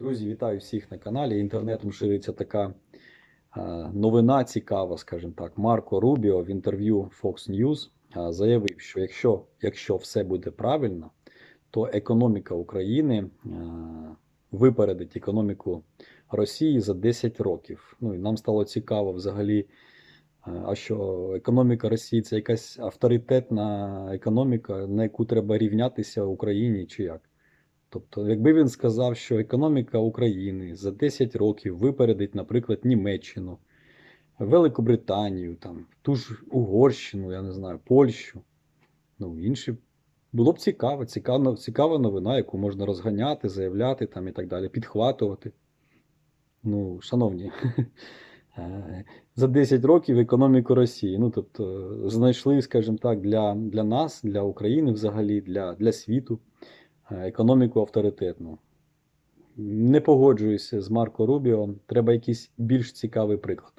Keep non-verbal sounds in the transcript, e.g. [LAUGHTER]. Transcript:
Друзі, вітаю всіх на каналі. Інтернетом шириться така е, новина цікава, скажімо так. Марко Рубіо в інтерв'ю Fox News е, заявив, що якщо, якщо все буде правильно, то економіка України е, випередить економіку Росії за 10 років. Ну і нам стало цікаво взагалі. А що економіка Росії це якась авторитетна економіка, на яку треба рівнятися Україні чи як? Тобто, якби він сказав, що економіка України за 10 років випередить, наприклад, Німеччину, Великобританію, там, ту ж Угорщину, я не знаю, Польщу, ну, інші. Було б цікаво, цікава, цікава новина, яку можна розганяти, заявляти там і так далі, підхватувати. Ну, шановні, [LAUGHS] е, за 10 років економіку Росії. Ну, тобто, знайшли, скажімо так, для, для нас, для України взагалі, для, для світу економіку авторитетну. Не погоджуюся з Марко Рубіо. Треба якийсь більш цікавий приклад.